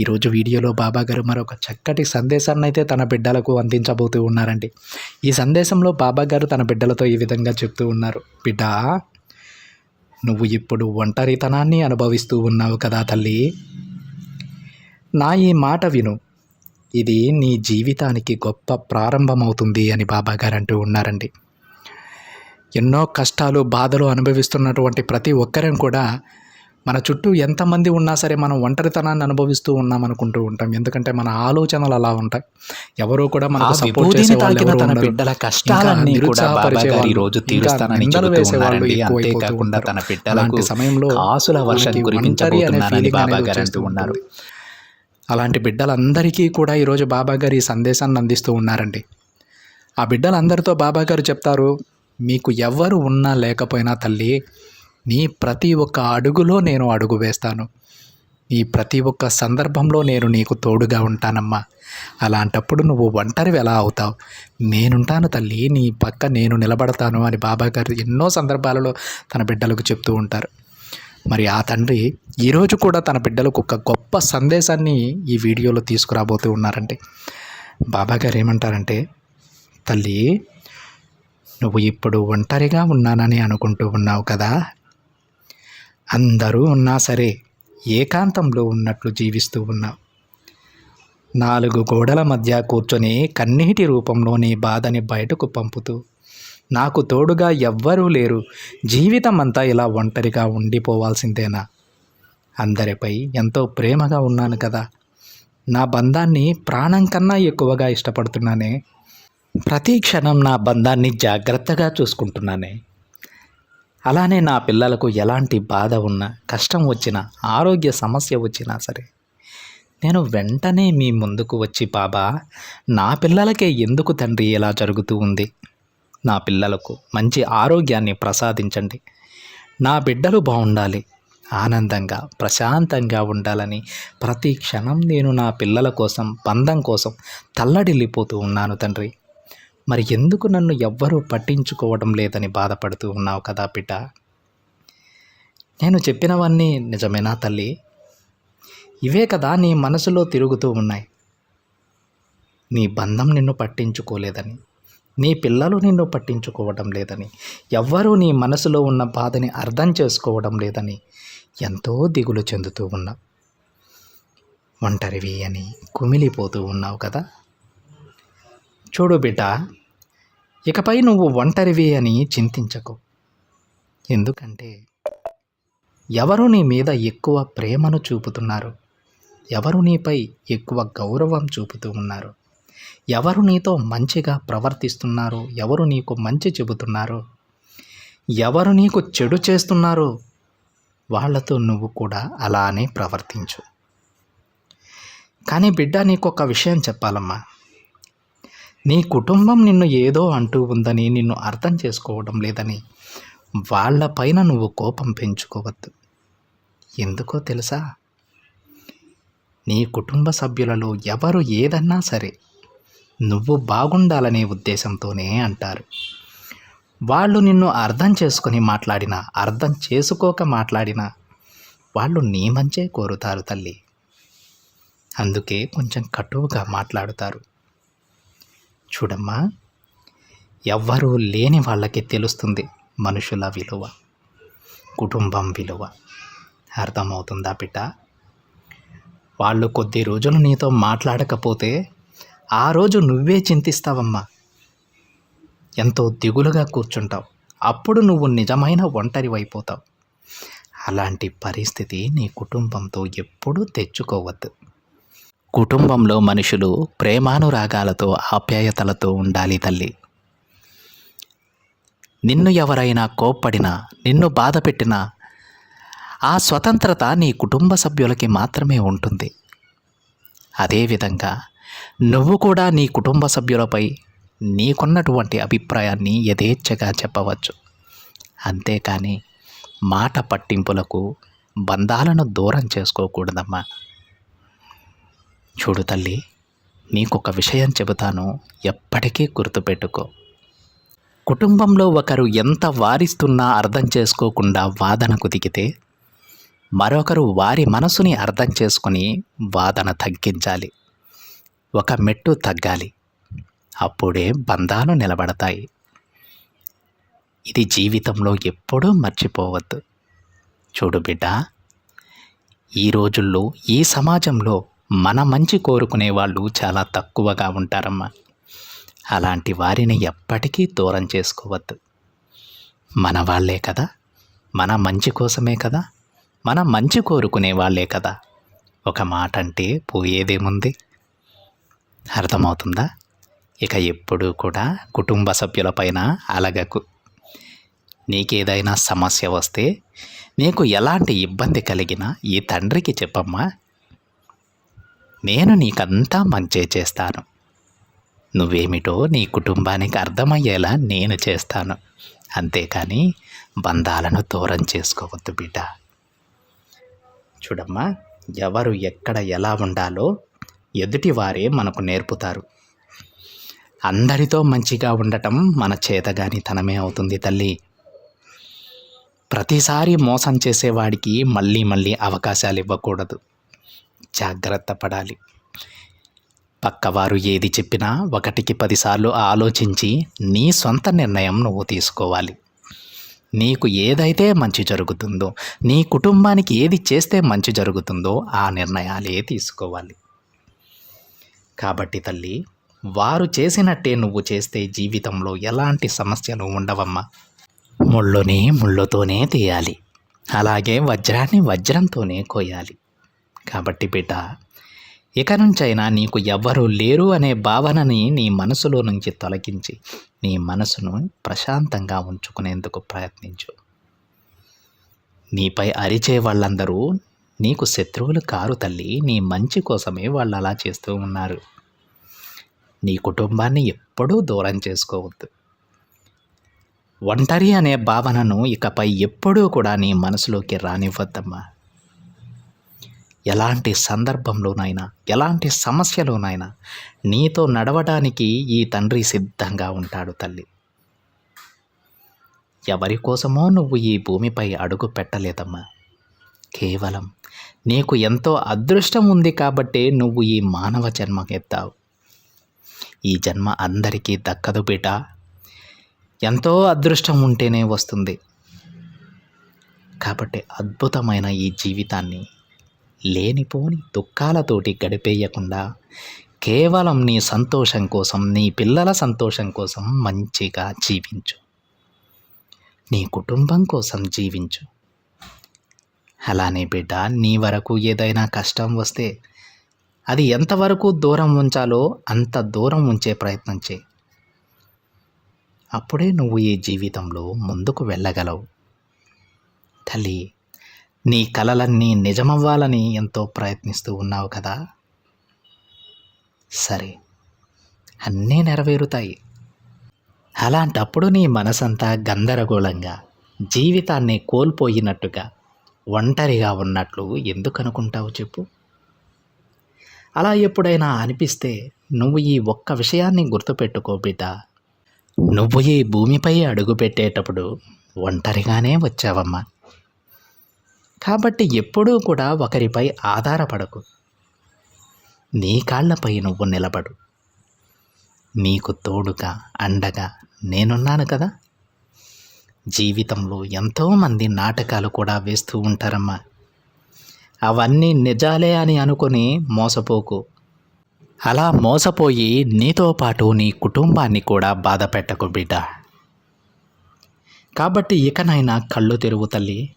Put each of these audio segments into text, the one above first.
ఈరోజు వీడియోలో బాబా గారు మరొక చక్కటి సందేశాన్ని అయితే తన బిడ్డలకు అందించబోతూ ఉన్నారండి. ఈ సందేశంలో బాబా గారు తన బిడ్డలతో ఈ విధంగా చెప్తూ ఉన్నారు. బిడ్డ నువ్వు ఇప్పుడు ఒంటరితనాన్ని అనుభవిస్తూ ఉన్నావు కదా తల్లి. నా ఈ మాట విను. ఇది నీ జీవితానికి గొప్ప ప్రారంభమవుతుంది అని బాబా గారు అంటూ ఉన్నారండి. ఎన్నో కష్టాలు బాధలు అనుభవిస్తున్నటువంటి ప్రతి ఒక్కరం కూడా మన చుట్టూ ఎంతమంది ఉన్నా సరే మనం ఒంటరితనాన్ని అనుభవిస్తూ ఉన్నాం అనుకుంటూ ఉంటాం. ఎందుకంటే మన ఆలోచనలు అలా ఉంటాయి. ఎవరో కూడా మనకు సపోర్ట్ చేసే ఎవరు తన. బిడ్డల కష్టాలన్నీ కూడా ఈ రోజు తీరుస్తానని అంతేకాకుండా. తన బిడ్డలకు సమయంలో కాసుల వర్షం కురిపించబోతున్నానని బాబా గారు అంటూ ఉన్నారు. అలాంటి బిడ్డలందరికీ కూడా ఈరోజు బాబా గారు ఈ సందేశాన్ని అందిస్తూ ఉన్నారండి. ఆ బిడ్డలందరితో బాబా గారు చెప్తారు మీకు ఎవ్వరు ఉన్నా లేకపోయినా తల్లి నీ ప్రతి ఒక్క అడుగులో నేను అడుగు వేస్తాను. నీ ప్రతి ఒక్క సందర్భంలో నేను నీకు తోడుగా ఉంటానమ్మా. అలాంటప్పుడు నువ్వు ఒంటరివి ఎలా అవుతావు? నేనుంటాను తల్లి నీ పక్క నేను నిలబడతాను అని బాబా గారు ఎన్నో సందర్భాలలో తన బిడ్డలకు చెప్తూ ఉంటారు. మరి ఆ తండ్రి ఈరోజు కూడా తన బిడ్డలకు ఒక గొప్ప సందేశాన్ని ఈ వీడియోలో తీసుకురాబోతూ ఉన్నారండి బాబా గారు ఏమంటారంటే తల్లి నువ్వు ఇప్పుడు ఒంటరిగా ఉన్నానని అనుకుంటూ ఉన్నావు కదా అందరూ ఉన్నా సరే ఏకాంతంలో ఉన్నట్లు జీవిస్తూ ఉన్నావు. నాలుగు గోడల మధ్య కూర్చొని కన్నీటి రూపంలోని బాధని బయటకు పంపుతూ నాకు తోడుగా ఎవ్వరూ లేరు. జీవితం అంతా ఇలా ఒంటరిగా ఉండిపోవాల్సిందేనా? అందరిపై ఎంతో ప్రేమగా ఉన్నాను కదా. నా బంధాన్ని ప్రాణం కన్నా ఎక్కువగా ఇష్టపడుతున్నానే. ప్రతి క్షణం నా బంధాన్ని జాగ్రత్తగా చూసుకుంటున్నానే. అలానే నా పిల్లలకు ఎలాంటి బాధ ఉన్నా కష్టం వచ్చినా ఆరోగ్య సమస్య వచ్చినా సరే నేను వెంటనే మీ ముందుకు వచ్చి బాబా నా పిల్లలకే ఎందుకు తండ్రి ఇలా జరుగుతూ ఉంది? నా పిల్లలకు మంచి ఆరోగ్యాన్ని ప్రసాదించండి. నా బిడ్డలు బాగుండాలి ఆనందంగా ప్రశాంతంగా ఉండాలని ప్రతి క్షణం నేను నా పిల్లల కోసం బంధం కోసం తల్లడిల్లిపోతూ ఉన్నాను తండ్రి. మరి ఎందుకు నన్ను ఎవ్వరూ పట్టించుకోవడం లేదని బాధపడుతూ ఉన్నావు కదా బిడ్డ నేను చెప్పినవన్నీ నిజమేనా తల్లి? ఇవే కదా నీ మనసులో తిరుగుతూ ఉన్నాయి. నీ బంధం నిన్ను పట్టించుకోలేదని నీ పిల్లలు నిన్ను పట్టించుకోవడం లేదని ఎవ్వరూ నీ మనసులో ఉన్న బాధని అర్థం చేసుకోవడం లేదని ఎంతో దిగులు చెందుతూ ఉన్నావు. ఒంటరివి అని కుమిలిపోతూ ఉన్నావు కదా? చూడు బిడ్డ ఇకపై నువ్వు ఒంటరివి అని చింతించకు. ఎందుకంటే ఎవరు నీ మీద ఎక్కువ ప్రేమను చూపుతున్నారు? ఎవరు నీపై ఎక్కువ గౌరవం చూపుతూ ఉన్నారు? ఎవరు నీతో మంచిగా ప్రవర్తిస్తున్నారు? ఎవరు నీకు మంచి చెబుతున్నారు? ఎవరు నీకు చెడు చేస్తున్నారో? వాళ్ళతో నువ్వు కూడా అలానే ప్రవర్తించు. కానీ బిడ్డ నీకు ఒక విషయం చెప్పాలమ్మా. నీ కుటుంబం నిన్ను ఏదో అంటూ ఉందని నిన్ను అర్థం చేసుకోవడం లేదని వాళ్ళపైన నువ్వు కోపం పెంచుకోవద్దు. ఎందుకో తెలుసా? నీ కుటుంబ సభ్యులలో ఎవరు ఏదన్నా సరే నువ్వు బాగుండాలనే ఉద్దేశంతోనే అంటారు. వాళ్ళు నిన్ను అర్థం చేసుకొని మాట్లాడినా అర్థం చేసుకోక మాట్లాడినా వాళ్ళు నీ మంచే కోరుతారు తల్లి. అందుకే కొంచెం కటువుగా మాట్లాడుతారు. చూడమ్మా ఎవ్వరూ లేని వాళ్ళకి తెలుస్తుంది మనుషుల విలువ కుటుంబం విలువ. అర్థమవుతుందా బిడ్డ వాళ్ళు కొద్ది రోజులు నీతో మాట్లాడకపోతే ఆ రోజు నువ్వే చింతిస్తావమ్మా. ఎంతో దిగులుగా కూర్చుంటావు. అప్పుడు నువ్వు నిజమైన ఒంటరివైపోతావు. అలాంటి పరిస్థితి నీ కుటుంబంతో ఎప్పుడూ తెచ్చుకోవద్దు. కుటుంబంలో మనుషులు ప్రేమానురాగాలతో ఆప్యాయతలతో ఉండాలి తల్లి. నిన్ను ఎవరైనా కోప్పడినా నిన్ను బాధ పెట్టినా ఆ స్వతంత్రత నీ కుటుంబ సభ్యులకి మాత్రమే ఉంటుంది. అదేవిధంగా నువ్వు కూడా నీ కుటుంబ సభ్యులపై నీకున్నటువంటి అభిప్రాయాన్ని యథేచ్ఛగా చెప్పవచ్చు. అంతేకాని మాట పట్టింపులకు బంధాలను దూరం చేసుకోకూడదమ్మా. చూడు తల్లి నీకొక విషయం చెబుతాను ఎప్పటికీ గుర్తుపెట్టుకో. కుటుంబంలో ఒకరు ఎంత వారిస్తున్నా అర్థం చేసుకోకుండా వాదనకు దిగితే మరొకరు వారి మనసుని అర్థం చేసుకొని వాదన తగ్గించాలి. ఒక మెట్టు తగ్గాలి. అప్పుడే బంధాలు నిలబడతాయి. ఇది జీవితంలో ఎప్పుడూ మర్చిపోవద్దు. చూడు బిడ్డ ఈ రోజుల్లో ఈ సమాజంలో మన మంచి కోరుకునే వాళ్ళు చాలా తక్కువగా ఉంటారమ్మా. అలాంటి వారిని ఎప్పటికీ దూరం చేసుకోవద్దు. మన వాళ్ళే కదా? మన మంచి కోసమే కదా? మన మంచి కోరుకునే వాళ్ళే కదా? ఒక మాట అంటే పోయేదేముంది? అర్థమవుతుందా? ఇక ఎప్పుడూ కూడా కుటుంబ సభ్యులపైన అలగకు. నీకేదైనా సమస్య వస్తే నీకు ఎలాంటి ఇబ్బంది కలిగినా ఈ తండ్రికి చెప్పమ్మా. నేను నీకంతా మంచే చేస్తాను. నువ్వేమిటో నీ కుటుంబానికి అర్థమయ్యేలా నేను చేస్తాను. అంతేకాని బంధాలను దూరం చేసుకోవద్దు బిడ్డ. చూడమ్మా ఎవరు ఎక్కడ ఎలా ఉండాలో ఎదుటివారే మనకు నేర్పుతారు. అందరితో మంచిగా ఉండటం మన చేతగానితనమే అవుతుంది తల్లి. ప్రతిసారి మోసం చేసేవాడికి మళ్ళీ మళ్ళీ అవకాశాలు ఇవ్వకూడదు జాగ్రత్త పడాలి. పక్కవారు ఏది చెప్పినా ఒకటికి పదిసార్లు ఆలోచించి నీ సొంత నిర్ణయం నువ్వు తీసుకోవాలి. నీకు ఏదైతే మంచి జరుగుతుందో నీ కుటుంబానికి ఏది చేస్తే మంచి జరుగుతుందో ఆ నిర్ణయాలే తీసుకోవాలి. కాబట్టి తల్లి వారు చేసినట్టే నువ్వు చేస్తే జీవితంలో ఎలాంటి సమస్యలు ఉండవమ్మా. ముళ్ళుని ముళ్ళుతోనే తీయాలి. అలాగే వజ్రాన్ని వజ్రంతోనే కోయాలి. కాబట్టి బిడ్డ ఇక నుంచైనా నీకు ఎవ్వరూ లేరు అనే భావనని నీ మనసులో నుంచి తొలగించి నీ మనసును ప్రశాంతంగా ఉంచుకునేందుకు ప్రయత్నించు. నీపై అరిచే వాళ్ళందరూ నీకు శత్రువులు కారు తల్లి నీ మంచి కోసమే వాళ్ళు అలా చేస్తూ ఉన్నారు. నీ కుటుంబాన్ని ఎప్పుడూ దూరం చేసుకోవద్దు. ఒంటరి అనే భావనను ఇకపై ఎప్పుడూ కూడా నీ మనసులోకి రానివ్వద్దమ్మా. ఎలాంటి సందర్భంలోనైనా ఎలాంటి సమస్యలోనైనా నీతో నడవడానికి ఈ తండ్రి సిద్ధంగా ఉంటాడు తల్లి. ఎవరి కోసమో నువ్వు ఈ భూమిపై అడుగు పెట్టలేదమ్మా. కేవలం నీకు ఎంతో అదృష్టం ఉంది కాబట్టే నువ్వు ఈ మానవ జన్మకెత్తావు. ఈ జన్మ అందరికీ దక్కదు బిడ్డ. ఎంతో అదృష్టం ఉంటేనే వస్తుంది. కాబట్టి అద్భుతమైన ఈ జీవితాన్ని లేనిపోని దుఃఖాలతోటి గడిపేయకుండా కేవలం నీ సంతోషం కోసం నీ పిల్లల సంతోషం కోసం మంచిగా జీవించు. నీ కుటుంబం కోసం జీవించు. అలానే బిడ్డ నీ వరకు ఏదైనా కష్టం వస్తే అది ఎంతవరకు దూరం ఉంచాలో అంత దూరం ఉంచే ప్రయత్నం చేయి. అప్పుడే నువ్వు ఈ జీవితంలో ముందుకు వెళ్ళగలవు. తల్లి నీ కలలన్నీ నిజమవ్వాలని ఎంతో ప్రయత్నిస్తూ ఉన్నావు కదా? సరే అన్నీ నెరవేరుతాయి. అలాంటప్పుడు నీ మనసంతా గందరగోళంగా జీవితాన్ని కోల్పోయినట్టుగా ఒంటరిగా ఉన్నట్లు ఎందుకు అనుకుంటావు చెప్పు? అలా ఎప్పుడైనా అనిపిస్తే నువ్వు ఈ ఒక్క విషయాన్ని గుర్తుపెట్టుకో బిడ్డ. నువ్వు ఈ భూమిపై అడుగుపెట్టేటప్పుడు ఒంటరిగానే వచ్చావమ్మా. కాబట్టి ఎప్పుడూ కూడా ఒకరిపై ఆధారపడకు. నీ కాళ్ళపై నువ్వు నిలబడు. నీకు తోడుగా అండగా నేనున్నాను కదా. జీవితంలో ఎంతోమంది నాటకాలు కూడా వేస్తూ ఉంటారమ్మా. అవన్నీ నిజాలే అని అనుకొని మోసపోకు. అలా మోసపోయి నీతో పాటు నీ కుటుంబాన్ని కూడా బాధ పెట్టకు బిడ్డ. కాబట్టి ఇకనైనా కళ్ళు తెరువు తల్లి.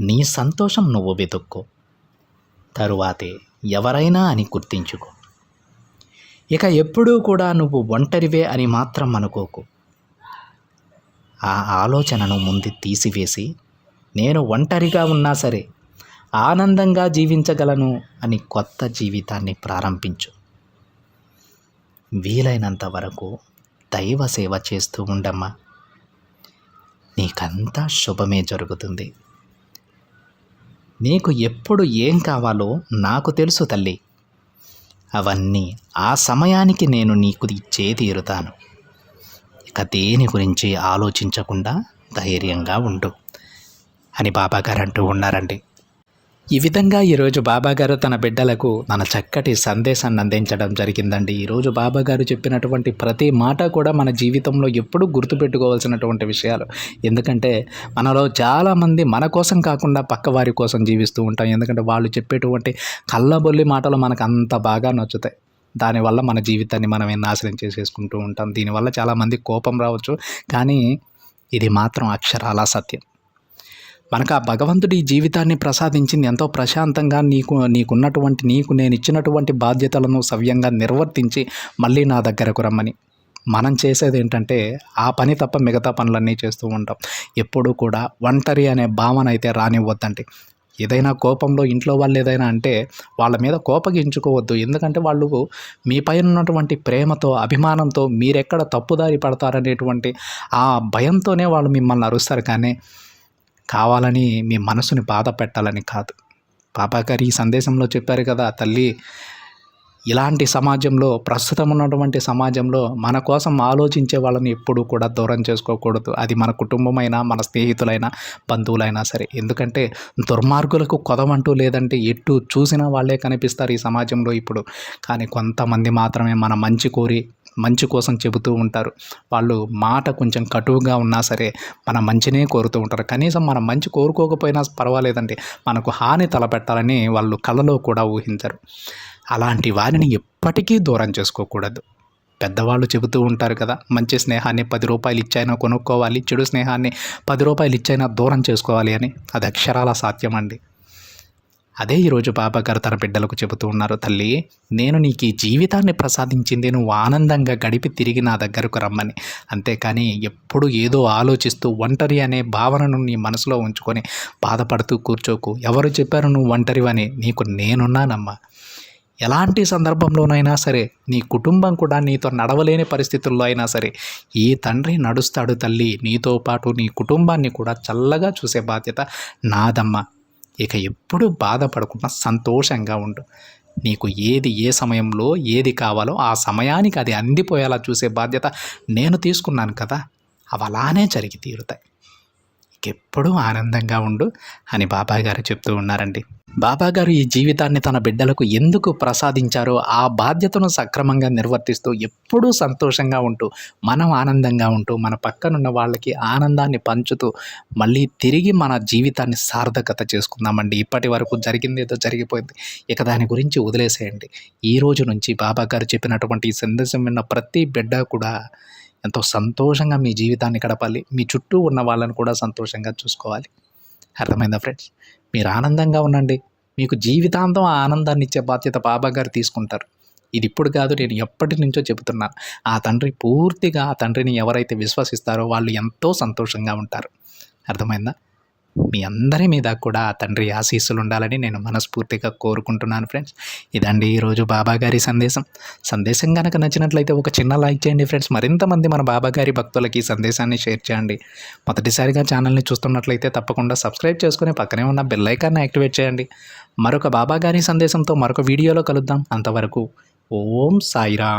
నీ సంతోషం నువ్వు వెతుక్కో. తరువాతే ఎవరైనా అని గుర్తించుకో. ఇక ఎప్పుడూ కూడా నువ్వు ఒంటరివే అని మాత్రం అనుకోకు. ఆ ఆలోచనను ముందు తీసివేసి నేను ఒంటరిగా ఉన్నా సరే ఆనందంగా జీవించగలను అని కొత్త జీవితాన్ని ప్రారంభించు. వీలైనంత వరకు దైవ సేవ చేస్తూ ఉండమ్మా. నీకంతా శుభమే జరుగుతుంది. నీకు ఎప్పుడు ఏం కావాలో నాకు తెలుసు తల్లి. అవన్నీ ఆ సమయానికి నేను నీకు ఇచ్చే తీరుతాను. ఇక దేని గురించి ఆలోచించకుండా ధైర్యంగా ఉండు. అని బాబాగారు అంటూ ఉన్నారండి. ఈ విధంగా ఈరోజు బాబాగారు తన బిడ్డలకు మన చక్కటి సందేశాన్ని అందించడం జరిగిందండి. ఈరోజు బాబాగారు చెప్పినటువంటి ప్రతి మాట కూడా మన జీవితంలో ఎప్పుడూ గుర్తుపెట్టుకోవాల్సినటువంటి విషయాలు. ఎందుకంటే మనలో చాలామంది మన కోసం కాకుండా పక్క వారి కోసం జీవిస్తూ ఉంటాం. ఎందుకంటే వాళ్ళు చెప్పేటువంటి కళ్ళబొల్లి మాటలు మనకు అంత బాగా నచ్చుతాయి. దానివల్ల మన జీవితాన్ని మనమే నాశనం చేసేసుకుంటూ ఉంటాం. దీనివల్ల చాలామంది కోపం రావచ్చు. కానీ ఇది మాత్రం అక్షరాల సత్యం. మనకు ఆ భగవంతుడి జీవితాన్ని ప్రసాదించింది ఎంతో ప్రశాంతంగా నీకు నీకున్నటువంటి నీకు నేను ఇచ్చినటువంటి బాధ్యతలను సవ్యంగా నిర్వర్తించి మళ్ళీ నా దగ్గరకు రమ్మని. మనం చేసేది ఏంటంటే ఆ పని తప్ప మిగతా పనులన్నీ చేస్తూ ఉంటాం. ఎప్పుడూ కూడా ఒంటరి అనే భావన అయితే రానివ్వద్దండి. ఏదైనా కోపంలో ఇంట్లో వాళ్ళు ఏదైనా అంటే వాళ్ళ మీద కోపగించుకోవద్దు. ఎందుకంటే వాళ్ళు మీ పైన ఉన్నటువంటి ప్రేమతో అభిమానంతో మీరెక్కడ తప్పుదారి పడతారనేటువంటి ఆ భయంతోనే వాళ్ళు మిమ్మల్ని అరుస్తారు. కానీ కావాలని మీ మనసుని బాధ పెట్టాలని కాదు. పాపాగారు ఈ సందేశంలో చెప్పారు కదా తల్లి ఇలాంటి సమాజంలో ప్రస్తుతం ఉన్నటువంటి సమాజంలో మన కోసం ఆలోచించే వాళ్ళని ఎప్పుడూ కూడా దూరం చేసుకోకూడదు. అది మన కుటుంబమైనా మన స్నేహితులైనా బంధువులైనా సరే. ఎందుకంటే దుర్మార్గులకు కొదవంటూ లేదంటే ఎటు చూసినా వాళ్ళే కనిపిస్తారు ఈ సమాజంలో ఇప్పుడు. కానీ కొంతమంది మాత్రమే మన మంచి కోరి మంచి కోసం చెబుతూ ఉంటారు. వాళ్ళు మాట కొంచెం కటువుగా ఉన్నా సరే మన మంచినే కోరుతూ ఉంటారు. కనీసం మనం మంచి కోరుకోకపోయినా పర్వాలేదండి. మనకు హాని తలపెట్టాలని వాళ్ళు కలలో కూడా ఊహించరు. అలాంటి వారిని ఎప్పటికీ దూరం చేసుకోకూడదు. పెద్దవాళ్ళు చెబుతూ ఉంటారు కదా మంచి స్నేహాన్ని పది రూపాయలు ఇచ్చైనా కొనుక్కోవాలి చెడు స్నేహాన్ని పది రూపాయలు ఇచ్చైనా దూరం చేసుకోవాలి అని. అది అక్షరాల సాధ్యం అండి అదే ఈరోజు బాబా గారు తన బిడ్డలకు చెబుతూ ఉన్నారు తల్లి నేను నీకు ఈ జీవితాన్ని ప్రసాదించింది నువ్వు ఆనందంగా గడిపి తిరిగి నా దగ్గరకు రమ్మని. అంతేకాని ఎప్పుడు ఏదో ఆలోచిస్తూ ఒంటరి అనే భావనను నీ మనసులో ఉంచుకొని బాధపడుతూ కూర్చోకు. ఎవరు చెప్పారు నువ్వు ఒంటరివని నీకు నేనున్నానమ్మా. ఎలాంటి సందర్భంలోనైనా సరే నీ కుటుంబం కూడా నీతో నడవలేని పరిస్థితుల్లో అయినా సరే ఈ తండ్రి నడుస్తాడు తల్లి. నీతో పాటు నీ కుటుంబాన్ని కూడా చల్లగా చూసే బాధ్యత నాదమ్మా. ఇక ఎప్పుడు బాధపడకుండా సంతోషంగా ఉండు. నీకు ఏది ఏ సమయంలో ఏది కావాలో ఆ సమయానికి అది అందిపోయేలా చూసే బాధ్యత నేను తీసుకున్నాను కదా. అవి అలానే జరిగి తీరుతాయి. ఎప్పుడూ ఆనందంగా ఉండు అని బాబాగారు చెప్తూ ఉన్నారండి. బాబా గారు ఈ జీవితాన్ని తన బిడ్డలకు ఎందుకు ప్రసాదించారో ఆ బాధ్యతను సక్రమంగా నిర్వర్తిస్తూ ఎప్పుడూ సంతోషంగా ఉంటూ మనం ఆనందంగా ఉంటూ మన పక్కనున్న వాళ్ళకి ఆనందాన్ని పంచుతూ మళ్ళీ తిరిగి మన జీవితాన్ని సార్థకత చేసుకుందామండి. ఇప్పటి వరకు జరిగింది ఏదో జరిగిపోయింది. ఇక దాని గురించి వదిలేసేయండి. ఈ రోజు నుంచి బాబా గారు చెప్పినటువంటి ఈ సందేశం విన్న ప్రతి బిడ్డ కూడా ఎంతో సంతోషంగా మీ జీవితాన్ని గడపాలి. మీ చుట్టూ ఉన్న వాళ్ళని కూడా సంతోషంగా చూసుకోవాలి. అర్థమైందా ఫ్రెండ్స్? మీరు ఆనందంగా ఉండండి. మీకు జీవితాంతం ఆ ఆనందాన్ని ఇచ్చే బాధ్యత బాబా గారు తీసుకుంటారు. ఇది ఇప్పుడు కాదు నేను ఎప్పటి నుంచో చెబుతున్నాను ఆ తండ్రి పూర్తిగా ఆ తండ్రిని ఎవరైతే విశ్వసిస్తారో వాళ్ళు ఎంతో సంతోషంగా ఉంటారు. అర్థమైందా? మీ అందరి మీద కూడా ఆ తండ్రి ఆశీస్సులు ఉండాలని నేను మనస్ఫూర్తిగా కోరుకుంటున్నాను ఫ్రెండ్స్. ఇదండి ఈరోజు బాబా గారి సందేశం. సందేశం కనుక నచ్చినట్లయితే ఒక చిన్న లైక్ చేయండి ఫ్రెండ్స్. మరింతమంది మన బాబా గారి భక్తులకి ఈ సందేశాన్ని షేర్ చేయండి. మొదటిసారిగా ఛానల్ని చూస్తున్నట్లయితే తప్పకుండా సబ్స్క్రైబ్ చేసుకుని పక్కనే ఉన్న బెల్ ఐకాన్ని యాక్టివేట్ చేయండి. మరొక బాబా గారి సందేశంతో మరొక వీడియోలో కలుద్దాం. అంతవరకు ఓం సాయిరా